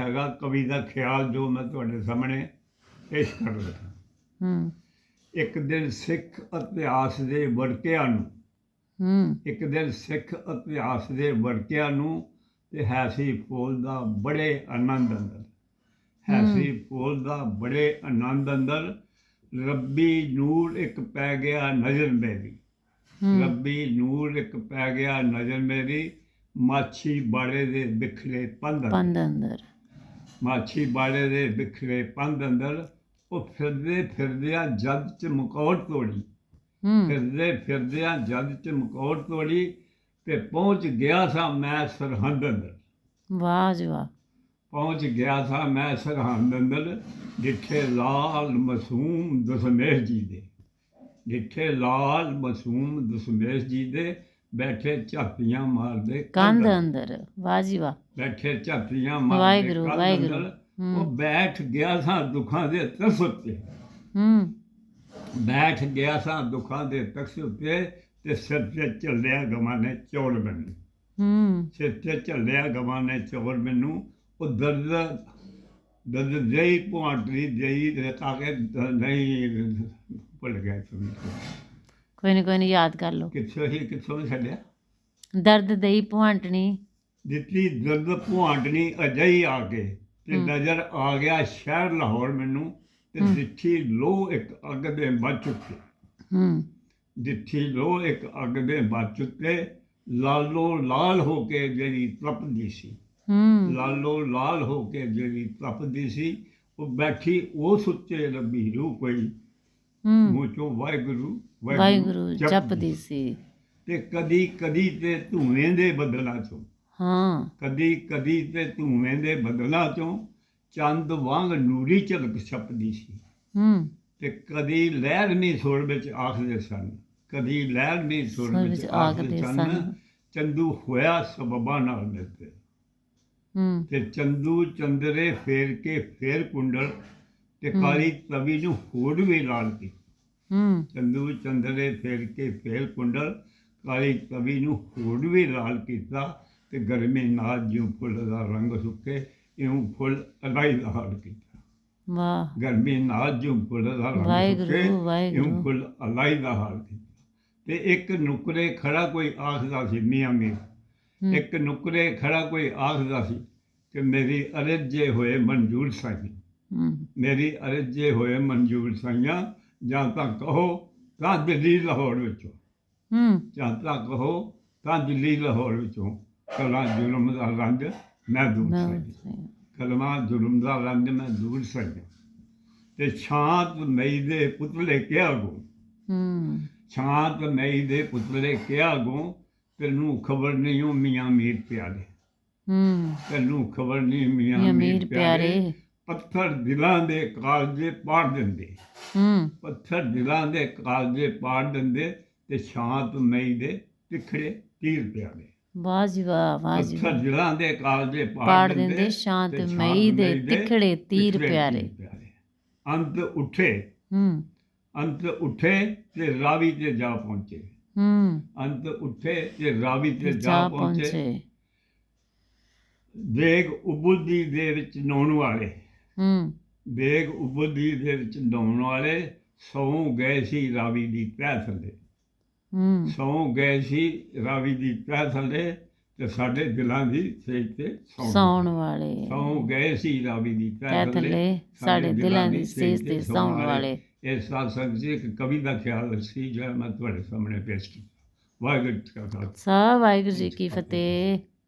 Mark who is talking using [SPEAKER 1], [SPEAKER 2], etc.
[SPEAKER 1] ਹੈਗਾ ਕਵੀ ਦਾ ਖਿਆਲ ਜੋ ਮੈਂ ਤੁਹਾਡੇ ਸਾਹਮਣੇ ਪੇਸ਼ ਕਰ ਰਿਹਾ
[SPEAKER 2] ਹੂੰ।
[SPEAKER 1] ਇੱਕ ਦਿਨ ਸਿੱਖ ਇਤਿਹਾਸ ਦੇ ਵਰਕਿਆਂ ਨੂੰ
[SPEAKER 2] ਹੂੰ।
[SPEAKER 1] ਇੱਕ ਦਿਨ ਸਿੱਖ ਇਤਿਹਾਸ ਦੇ ਵਰਕਿਆਂ ਨੂੰ ਤੇ ਹੈਸੀ ਫੂਲ ਦਾ ਬੜੇ ਆਨੰਦ ਅੰਦਰ। ਹੈਸੀ ਫੂਲ ਦਾ ਬੜੇ ਆਨੰਦ ਅੰਦਰ ਰੱਬੀ ਨੂਰ ਇੱਕ ਪੈ ਗਿਆ ਨਜ਼ਰ ਮੇਰੀ। ਰੱਬੀ ਨੂਰ ਇੱਕ ਪੈ ਗਿਆ ਨਜ਼ਰ ਮੇਰੀ ਮਾਛੀ ਬਾੜੇ ਦੇ ਬਿਖਰੇ ਪੰਧ ਅੰਦਰ। ਮਾਛੀ ਬਾੜੇ ਦੇ ਬਿਖਰੇ ਪੰਧ ਅੰਦਰ ਉਹ ਫਿਰਦੇ ਫਿਰਦਿਆਂ ਜਦ ਚ ਮਕੌੜ ਤੋੜੀ।
[SPEAKER 2] ਹੂੰ।
[SPEAKER 1] ਫਿਰਦੇ ਫਿਰਦਿਆਂ ਜਦ ਚ ਮਕੌੜ ਤੋੜੀ ਤੇ ਪਹੁੰਚ ਗਿਆ ਸਾਂ ਮੈਂ ਸਰਹੰਦ ਅੰਦਰ।
[SPEAKER 2] ਵਾਹ ਜੀ ਵਾਹ।
[SPEAKER 1] ਪਹੁੰਚ ਗਿਆ ਸਾਂ ਮੈਂ ਸਰਹੰਦ ਅੰਦਰ ਜਿੱਥੇ ਲਾਲ ਮਾਸੂਮ ਦਸਮੇਸ਼ ਜੀ ਦੇ। ਜਿੱਥੇ ਲਾਲ ਮਾਸੂਮ ਦਸਮੇਸ਼ ਜੀ ਦੇ ਬੈਠੇ ਝਾਤੀਆਂ ਮਾਰਦੇ
[SPEAKER 2] ਕੰਧ ਅੰਦਰ ਵਾਹ ਜੀ ਵਾਹ।
[SPEAKER 1] ਬੈਠੇ ਝਾਤੀਆਂ ਮਾਰਦੇ
[SPEAKER 2] ਵਾਹਿਗੁਰੂ,
[SPEAKER 1] ਕੰਧ
[SPEAKER 2] ਵਾਹਿਗੁਰੂ।
[SPEAKER 1] ਅੰਦਰ।
[SPEAKER 2] ਹੂੰ।
[SPEAKER 1] ਉਹ ਬੈਠ ਗਿਆ ਸਾਂ ਦੁੱਖਾਂ ਦੇ ਤਖਤ ਉੱਤੇ।
[SPEAKER 2] ਹੂੰ।
[SPEAKER 1] ਬੈਠ ਗਿਆ ਸਾਂ ਦੁੱਖਾਂ ਦੇ ਤਖਤ ਉੱਤੇ ਤੇ ਸਿਰ ਤੇ ਚੱਲਿਆ ਗਮਾਂ ਨੇ ਚੋੜ ਮੈਨੂੰ।
[SPEAKER 2] ਹੂੰ।
[SPEAKER 1] ਸਿਰ ਤੇ ਚੱਲਿਆ ਗਮਾਂ ਨੇ ਚੋੜ ਮੈਨੂੰ। ਉਹ ਦਰਦ ਦਰਦ ਜਈ ਪੁਆਟਰੀ ਜਈ ਦੇ ਕਾਕੇ ਨਹੀਂ ਭੁੱਲ ਗਿਆ ਤੁਹਾਨੂੰ
[SPEAKER 2] ਕੋਈ ਨਹੀਂ ਕੋਈ ਨਹੀਂ ਯਾਦ ਕਰ ਲਓ।
[SPEAKER 1] ਕਿੱਥੋਂ ਹੀ ਕਿੱਥੋਂ ਛੱਡਿਆ?
[SPEAKER 2] ਦਰਦ ਦਈ ਪੁਆਂਟਣੀ।
[SPEAKER 1] ਦਿੱਤੀ ਦਰਦ ਪੁਆਟਣੀ ਅਜਈ ਆ ਕੇ ਤੇ। ਨਜ਼ਰ ਆ ਗਿਆ ਸ਼ਹਿਰ ਲਾਹੌਰ ਮੈਨੂੰ ਤੇ। ਦਿੱਠੀ ਲੋ ਇੱਕ ਅੱਗ ਦੇ ਵੱਜ ਚੁੱਕੇ
[SPEAKER 2] ਹੂੰ।
[SPEAKER 1] ਦਿੱਠੀ ਲੋ ਇੱਕ ਅੱਗ ਦੇ ਵੱਜ ਚੁੱਕੇ ਲਾਲੋ ਲਾਲ ਹੋ ਕੇ ਜਿਹੜੀ ਤਪਦੀ ਸੀ।
[SPEAKER 2] ਹੂੰ।
[SPEAKER 1] ਲਾਲੋ ਲਾਲ ਹੋ ਕੇ ਜਿਹੜੀ ਤਪਦੀ ਸੀ ਉਹ ਬੈਠੀ ਉਹ ਸੁੱਚੇ ਰੱਬੀ ਰੂਹ ਕੋਈ।
[SPEAKER 2] ਹੂੰ।
[SPEAKER 1] ਮੂੰਹ ਚੋਂ ਵਾਹਿਗੁਰੂ
[SPEAKER 2] ਵਾਹਿਗੁਰੂ ਜਪਦੀ ਸੀ।
[SPEAKER 1] ਤੇ ਕਦੀ ਕਦੀ ਤੇ ਧੂਏ ਦੇ ਬਦਲਾਂ ਚੋਂ।
[SPEAKER 2] ਹਾਂ।
[SPEAKER 1] ਕਦੀ ਕਦੀ ਤੇ ਧੂਏ ਦੇ ਬਦਲਾਂ ਚੋਂ ਚੰਦ ਵਾਂਗ ਨੂਰੀ ਝਲਕ ਛਪਦੀ ਸੀ।
[SPEAKER 2] ਹੂੰ।
[SPEAKER 1] ਤੇ ਕਦੀ ਲਹਿਰ ਨਹੀਂ ਸੁਰ ਵਿੱਚ ਆਖਦੇ ਸਨ। ਕਦੀ ਲਹਿਰ ਨਹੀਂ ਸੁਰ ਵਿੱਚ ਆਖਦੇ ਸਨ। ਚੰਦੂ ਹੋਇਆ ਸਬਬਾਂ ਨਾਲ ਮਿਲਦੇ।
[SPEAKER 2] ਹੂੰ।
[SPEAKER 1] ਤੇ ਚੰਦੂ ਚੰਦਰੇ ਫੇਰ ਕੇ ਫੇਰ ਕੁੰਡਲ ਤੇ। ਕਾਲੀ ਤਵੀ ਨੂੰ ਹੋੜ ਵੀ ਲਾਲ ਕੀ
[SPEAKER 2] ਹੂੰ।
[SPEAKER 1] ਚੰਦੂ ਚੰਦਰੇ ਫੇਰ ਕੇ ਫੇਰ ਕੁੰਡਲ ਕਾਲੀ ਤਵੀ ਨੂੰ ਹੋੜ ਵੀ ਲਾਲ ਕੀਤਾ ਤੇ ਗਰਮੀ ਨਾਲ ਜਿਉਂ ਫੁੱਲ ਦਾ ਰੰਗ ਸੁੱਕੇ ਇਉਂ ਫੁੱਲ ਅਲਾਈ ਦਾ ਹਾਲ ਕੀਤਾ।
[SPEAKER 2] ਵਾਹ।
[SPEAKER 1] ਗਰਮੀ ਨਾਲ ਜਿਉਂ ਫੁੱਲ ਦਾ ਰੰਗ ਸੁੱਕੇ ਇਉਂ। ਫੁੱਲ ਅਲਾਈ ਦਾ ਹਾਲ ਕੀਤਾ। ਤੇ ਇੱਕ ਨੁਕਰੇ ਖੜਾ ਕੋਈ ਆਖਦਾ ਸੀ ਮੀਆਂ ਮੀਆਂ ਇੱਕ ਨੁਕਰੇ ਖੜਾ ਕੋਈ ਆਖਦਾ ਸੀ ਕਿ ਮੇਰੀ ਅਰਜੇ ਹੋਏ ਮਨਜ਼ੂਰ ਸਾਈ ਮੇਰੀ ਅਰਜੇ ਹੋਏ ਮਨਜ਼ੂਰ ਸਾਈਆਂ ਜਾਂ ਤਾਂ ਕਹੋ ਤਾਂ ਦਿੱਲੀ ਲਾਹੌਰ ਵਿੱਚੋਂ।
[SPEAKER 2] ਹੂੰ।
[SPEAKER 1] ਜਾਂ ਤਾਂ ਕਹੋ ਤਾਂ ਦਿੱਲੀ ਲਾਹੌਰ ਵਿੱਚੋਂ। ਕਲਾ ਜ਼ੁਲਮ ਦਾ ਰੰਗ ਮੈਂ ਦੂਰ ਸਾਈ ਕਲਮਾ ਜ਼ੁਲਮ ਦਾ ਰੰਗ ਮੈਂ ਦੂਰ ਸਾਈ ਤੇ ਸ਼ਾਂਤ ਮਈ ਦੇ ਪੁਤਲੇ ਕਿਹਾ ਗੋ?
[SPEAKER 2] ਹੂੰ।
[SPEAKER 1] ਸ਼ਾਂਤ ਮਈ ਦੇ ਪੁਤਲੇ ਕਿਹਾ ਗੋ? ਤੈਨੂੰ ਖਬਰ ਨਹੀਂ ਹੋ ਮੀਆਂ ਮੀਰ ਪਿਆਰੇ।
[SPEAKER 2] ਹੂੰ।
[SPEAKER 1] ਤੈਨੂੰ ਖਬਰ ਨਹੀਂ ਮੀਆਂ ਮੀਰ ਪਿਆਰੇ। ਪੱਥਰ ਦਿਲਾਂ ਦੇ ਕਾਲਜੇ ਪਾੜ ਦਿੰਦੇ।
[SPEAKER 2] ਹੂੰ।
[SPEAKER 1] ਪੱਥਰ ਦਿਲਾਂ ਦੇ ਕਾਲਜੇ ਪਾੜ ਦਿੰਦੇ ਤੇ ਸ਼ਾਂਤ ਮਈ ਦੇ ਤਿਖੜੇ ਤੀਰ ਪਿਆਰੇ
[SPEAKER 2] ਵਾਹ ਜੀ ਵਾਹ ਵਾਹ ਜੀ
[SPEAKER 1] ਪੱਥਰ ਦਿਲਾਂ ਦੇ ਕਾਲਜੇ
[SPEAKER 2] ਪਾੜ ਦਿੰਦੇ ਸ਼ਾਂਤ ਮਈ ਦੇ ਤਿਖੜੇ ਤੀਰ ਪਿਆਰੇ।
[SPEAKER 1] ਅੰਤ ਉੱਠੇ।
[SPEAKER 2] ਹੂੰ।
[SPEAKER 1] ਅੰਤ ਉੱਠੇ ਤੇ ਰਾਵੀ ਤੇ ਜਾ ਪਹੁੰਚੇ।
[SPEAKER 2] ਹੂੰ।
[SPEAKER 1] ਅੰਤ ਉੱਠੇ ਤੇ ਰਾਵੀ ਤੇ ਜਾ ਪਹੁੰਚੇ। ਦੇਗ ਉਬੁੱਦੀ ਦੇ ਵਿੱਚ ਨਹਾਉਣ ਵਾਲੇ।
[SPEAKER 2] ਹੂੰ।
[SPEAKER 1] ਬੇਗ ਉਬੁੱਦੀ ਦੇ ਵਿੱਚ ਨਹਾਉਣ ਵਾਲੇ ਸੌਂ ਗਏ ਸੀ ਰਾਵੀ ਦੀ ਤਹਿ ਥੱਲੇ।
[SPEAKER 2] ਹੂੰ।
[SPEAKER 1] ਸੌਂ ਗਏ ਸੀ ਰਾਵੀ ਦੀ ਤਹਿ ਥੱਲੇ ਤੇ ਸਾਡੇ ਦਿਲਾਂ ਦੀ ਸੇਜ ਤੇ
[SPEAKER 2] ਸੌਣ ਵਾਲੇ।
[SPEAKER 1] ਸੌਂ ਗਏ ਸੀ ਰਾਵੀ ਦੀ ਤਹਿ
[SPEAKER 2] ਥੱਲੇ ਸਾਡੇ ਦਿਲਾਂ ਦੀ ਸੇਜ ਤੇ ਸੌਣ ਵਾਲੇ।
[SPEAKER 1] ਇਹ ਸਾਧ ਸੰਗਤ ਜੀ ਇੱਕ ਕਵੀ ਦਾ ਖਿਆਲ ਸੀ ਜੋ ਮੈਂ ਤੁਹਾਡੇ ਸਾਹਮਣੇ ਪੇਸ਼ ਕੀਤਾ। ਵਾਹਿਗੁਰੂ ਜੀ ਕਾ ਖਾਲਸਾ।
[SPEAKER 2] ਸਾ ਵਾਹਿਗੁਰੂ ਜੀ ਕੀ ਫਤਿਹ।